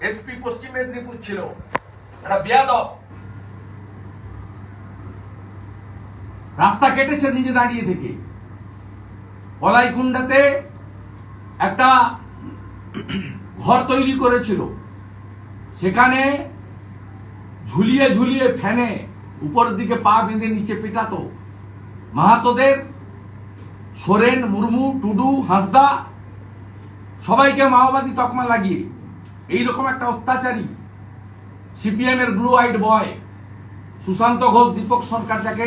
SP পশ্চিম মেদিনীপুর ছিল। একটা বেয়াদব। রাস্তা কেটেছে নিজে দাঁড়িয়ে থেকে। কলাইকুণ্ডাতে একটা ঘর তৈরি করেছিল। সেখানে ঝুলিয়ে ঝুলিয়ে ফ্যানে উপরের দিকে পা বেঁধে নিচে পেটাতো। মাহাতোদের সোরেন, মুর্মু, টুডু, হাসদা, সবাইকে মাওবাদী তকমা লাগিয়ে এইরকম একটা অত্যাচারী সিপিএম এর blue eyed boy Sushanta Ghosh, Dipak Sarkar যাকে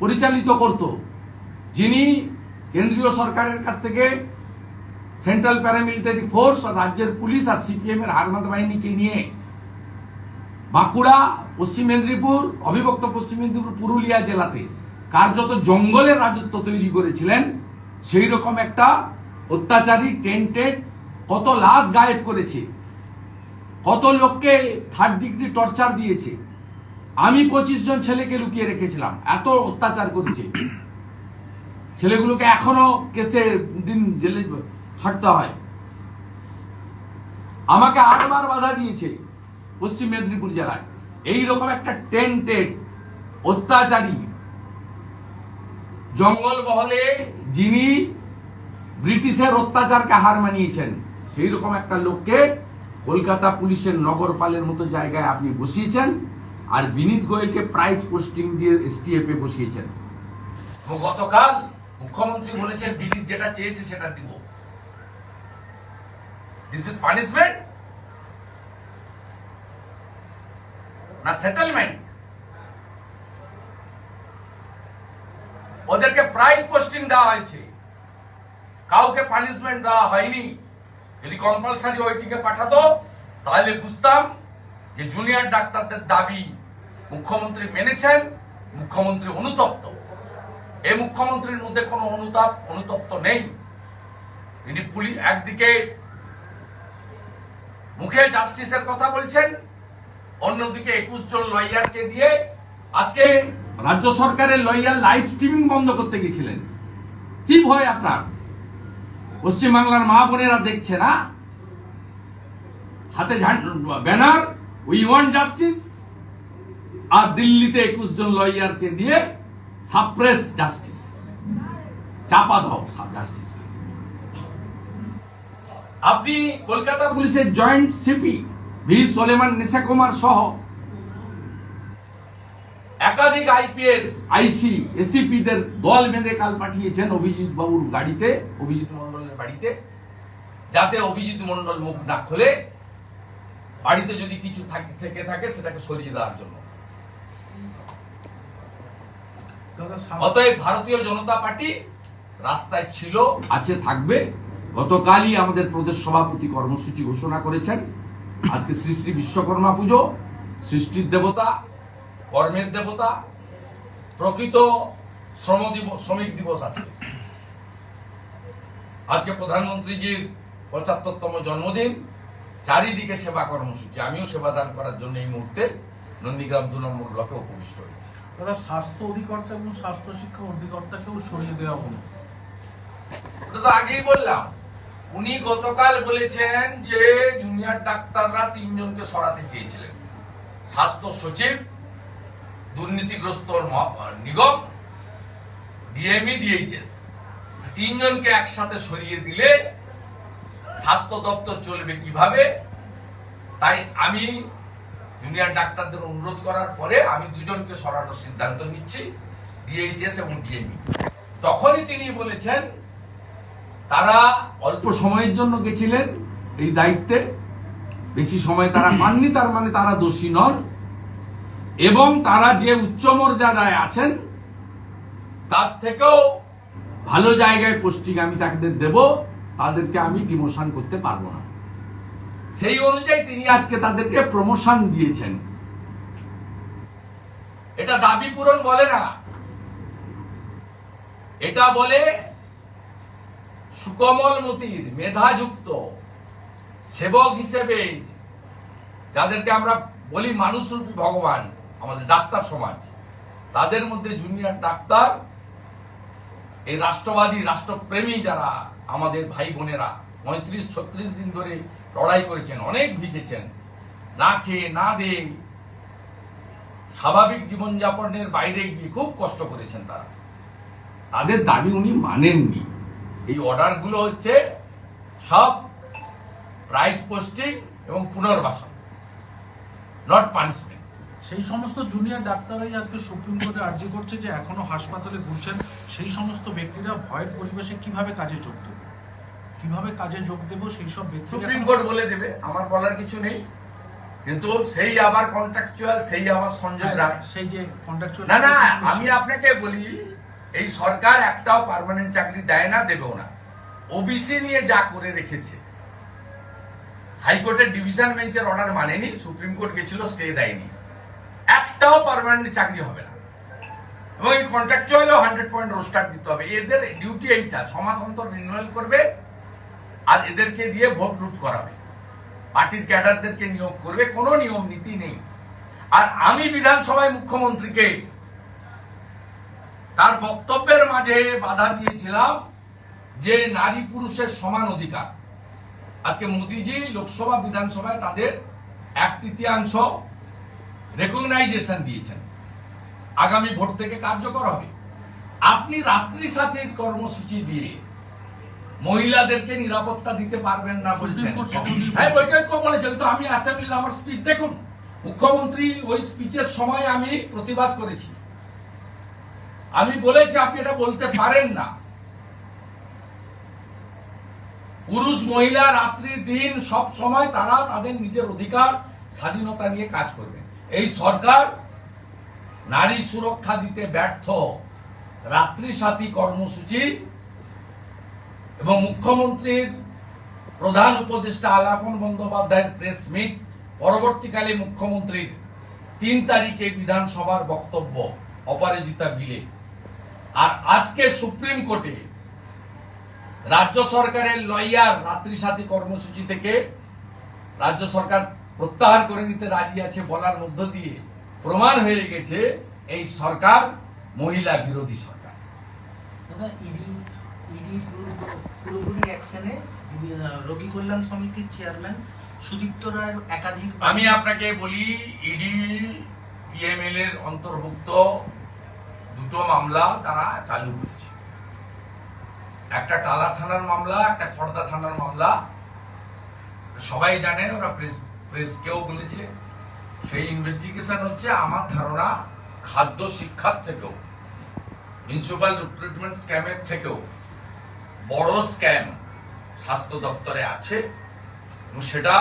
পরিচালিত করত, যিনি কেন্দ্রীয় সরকারের কাছ থেকে সেন্ট্রাল প্যারামিলিটারি ফোর্স আর রাজ্যের পুলিশ আর সিপিএম এর হারমাদ বাহিনীকে নিয়ে বাঁকুড়া, পশ্চিম মেদিনীপুর, অবিভক্ত পশ্চিম মেদিনীপুর, পুরুলিয়া জেলাতে কার্যত জঙ্গলের রাজত্ব তৈরি করেছিলেন। সেই রকম একটা অত্যাচারী টেন্টেড কত লাশ গায়েব করেছে। কত লোককে থার্ড ডিগ্রি টর্চার দিয়েছে? আমি পঁচিশ জন ছেলেকে লুকিয়ে রেখেছিলাম, এত অত্যাচার করছে। ছেলেগুলোকে এখনও কেসের দিন জেলে হাঁটতে হয়। আমাকে আটবার বাধা দিয়েছে পশ্চিম মেদিনীপুর জেলায়। এই রকম একটা টেন্টেড অত্যাচারী জঙ্গল মহলে যিনি ব্রিটিশের অত্যাচারকে হার মানিয়েছেন, সেই রকম একটা লোককে কলকাতা পুলিশের নগরপালের মতো জায়গায় আপনি বসিয়েছেন আর বিনীত গোয়েলকে প্রাইজ পোস্টিং দিয়ে এসটিএফ এ বসিয়েছেন। গতকাল মুখ্যমন্ত্রী বলেছেন, বিনীত যেটা চেয়েছে সেটা দিব। দিস ইজ পানিশমেন্ট না সেটেলমেন্ট ওদেরকে প্রাইজ পোস্টিং দেওয়া হয়েছে। কাউকে পানিশমেন্ট দেওয়া হয়নি। যদি কম্পালসারি ওইটিকে পাঠাতো, তাহলে বুঝতাম যে জুনিয়র ডাক্তারদের দাবি মুখ্যমন্ত্রী মেনেছেন, মুখ্যমন্ত্রী অনুতপ্ত। এই মুখ্যমন্ত্রীর মধ্যে কোনো অনুতাপ, অনুতপ্ত নেই। তিনি পুলিশ একদিকে মুখে জাস্টিসের কথা বলছেন, অন্যদিকে একুশ জন লয়ারকে দিয়ে আজকে রাজ্য সরকারের লয়ার লাইভ স্ট্রিমিং বন্ধ করতে গেছিলেন। কি ভয় আপনার? পশ্চিমবাংলার মা বোনেরা দেখছে না? হাতে ব্যানার উই ওয়ান্ট জাস্টিস আর দিল্লিতে একুশ জন লয়ারকে দিয়ে সাপ্রেস জাস্টিস চাপা দাও জাস্টিস আপনি কলকাতা পুলিশের joint CP V Solomon Nisha Kumar সহ একাধিক আইপিএস আইসি এসিপিদের দল বেঁধে কাল পাঠিয়েছেন অভিজিৎ বাবুর গাড়িতে। অভিজিৎ বাড়িতে যাতে অভিজিৎ মন্ডল মুখ না খোলে বাড়িতে যদি কিছু থেকে থাকে সেটাকে সরিয়ে দেওয়ার জন্য। অতএব ভারতীয় জনতা পার্টি রাস্তায় ছিল আছে থাকবে। গতকালই আমাদের প্রদেশ সভাপতি কর্মসূচি ঘোষণা করেছেন। আজকে শ্রী শ্রী বিশ্বকর্মা পুজো সৃষ্টির দেবতা কর্মের দেবতা প্রকৃত শ্রম দিবস শ্রমিক দিবস আছে। আজকে প্রধানমন্ত্রীজির পঁচাত্তরতম জন্মদিন চারিদিকে সেবা কর্মসূচি। আমিও সেবাদান করার জন্য এই মুহূর্তে নন্দীগ্রাম দু নম্বর ব্লকে উপবিষ্ট হয়েছি। দাদা স্বাস্থ্য অধিকর্তা এবং স্বাস্থ্য শিক্ষা অধিকর্তাকেও সরিয়ে দেওয়া হলো। ওটা তো আগেই বললাম। উনি গতকাল বলেছেন যে জুনিয়র ডাক্তাররা তিনজনকে সরাতে চেয়েছিলেন। স্বাস্থ্য সচিব দুর্নীতিগ্রস্ত নিগম ডিএমই ডিএইচএস। তিনজনকে একসাথে সরিয়ে দিলে স্বাস্থ্য দপ্তর চলবে কীভাবে? তাই আমি জুনিয়র ডাক্তারদের অনুরোধ করার পরে আমি দুজনকে সরানোর সিদ্ধান্ত নিচ্ছি ডিএইচএস এবং ডিএমই তখনই তিনি বলেছেন, তারা অল্প সময়ের জন্য গেছিলেন এই দায়িত্বে, বেশি সময় তারা মাননি, তার মানে তারা দোষী নন। এবং তারা যে উচ্চ মর্যাদায় আছেন, তার থেকেও ভালো জায়গায় পোস্টিং আমি তাদের দেব, তাদেরকে আমি ডিমোশন করতে পারব না। সেই অনুযায়ী তিনি আজকে তাদেরকে প্রমোশন দিয়েছেন। এটা দাবি পূরণ বলে না। এটা বলে সুকমল মতির মেধাযুক্ত সেবক হিসেবে, যাদেরকে আমরা বলি মানুষরূপী ভগবান, আমাদের ডাক্তার সমাজ, তাদের মধ্যে জুনিয়র ডাক্তার এই রাষ্ট্রবাদী, রাষ্ট্রপ্রেমী যারা আমাদের ভাই বোনেরা পঁয়ত্রিশ, ছত্রিশ দিন ধরে লড়াই করেছেন, অনেক ভিজেছেন না খেয়ে, না দিয়ে স্বাভাবিক জীবনযাপনের বাইরে গিয়ে খুব কষ্ট করেছেন তারা। তাদের দাবি উনি মানেননি। এই অর্ডারগুলো হচ্ছে সব প্রাইজ পোস্টিং এবং পুনর্বাসন নট পানিশমেন্ট সেই সমস্ত জুনিয়র ডাক্তাররাই আজকে সুপ্রিম কোর্টে আর্জি করছে যে এখনও হাসপাতালে ঘুরছেন। সেই সমস্ত ব্যক্তিরা ভয়ের পরিবেশে কীভাবে কাজে যোগ দেবে? কীভাবে কাজে যোগ দেবো সেই সব ব্যক্তি সুপ্রিম কোর্ট বলে দেবে আমার বলার কিছু নেই। কিন্তু সেই আবার কন্ট্রাকচুয়াল সেই আবার সঞ্জয় রায় সেই যে কন্ট্রাকচুয়াল না না আমি আপনাকে বলি এই সরকার একটাও পার্মানেন্ট চাকরি দেয় না দেবেও না। ওবিসি নিয়ে যা করে রেখেছে হাইকোর্টের ডিভিশন বেঞ্চের অর্ডার মানেনি সুপ্রিম কোর্ট গেছিল স্টে দেয়নি। একটাও পার্মানেন্ট চাকরি হবে না। এবং এই কন্ট্রাকচুয়ালও হান্ড্রেড পয়েন্ট রোস্টার দিতে হবে। এদের ডিউটি এইটা, ছ মাস অন্তর রিনুয়াল করবে আর এদেরকে দিয়ে ভোট লুট করাবে। পার্টির ক্যাডারদেরকে নিয়োগ করবে, কোনো নিয়ম, নীতি নেই। আর আমি বিধানসভায় মুখ্যমন্ত্রীকে তার বক্তব্যের মাঝে বাধা দিয়েছিলাম যে নারী পুরুষের সমান অধিকার। আজকে মোদিজি লোকসভা বিধানসভায় তাদের এক তৃতীয়াংশ রেকগনাইজেশন দিয়েছেন। আগামী ভোট থেকে কার্যকর হবে। আপনি রাত্রি সাথীর কর্মসূচি দিয়ে মহিলাদেরকে নিরাপত্তা দিতে পারবেন না বলছেন। হ্যাঁ বলেছে আমি আমার স্পিচ দেখুন। মুখ্যমন্ত্রী ওই স্পিচের সময় আমি প্রতিবাদ করেছি। আমি বলেছি আপনি এটা বলতে পারেন না। পুরুষ মহিলা রাত্রি দিন সব সময় তারা তাদের নিজের অধিকার স্বাধীনতা নিয়ে কাজ করবে। এই সরকার নারী সুরক্ষা দিতে ব্যর্থ রাত্রি সাথী কর্মসূচি এবং মুখ্যমন্ত্রীর প্রধান উপদেষ্টা আলাপন বন্দ্যোপাধ্যায়ের প্রেস মিট, পরবর্তীকালে মুখ্যমন্ত্রীর তিন তারিখে বিধানসভার বক্তব্য, অপরাজিতা বিলে আর আজকে সুপ্রিম কোর্টে রাজ্য সরকারের লয়ার রাত্রি সাথী কর্মসূচি থেকে রাজ্য সরকার প্রত্যাহার করে নিতে রাজি আছে বলার মধ্য দিয়ে প্রমাণ হয়ে গেছে এই সরকার মহিলা বিরোধী সরকার। রোগী কল্যাণ সমিতির চেয়ারম্যান সুদীপ্ত রায়ের একাধিক আমি আপনাকে বলি ইডি পিএমএল এর অন্তর্ভুক্ত দুটো মামলা তারা চালু করেছে। একটা টালা থানার মামলা একটা খড়দা থানার মামলা। সবাই জানে ওরা প্রেস প্রেসকেও বলেছে। সেই ইনভেস্টিগেশন হচ্ছে আমার ধারণা খাদ্য শিক্ষার থেকেও মিউনিসিপাল রিক্রুটমেন্ট স্ক্যামের থেকেও। বড় স্ক্যাম স্বাস্থ্য দপ্তরে আছে এবং সেটা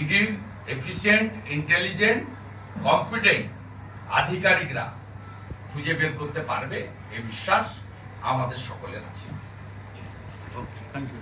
ইডির এফিসিয়েন্ট ইন্টেলিজেন্ট কম্পিটেন্ট আধিকারিকরা খুঁজে বের করতে পারবে এই বিশ্বাস আমাদের সকলের আছে। Thank you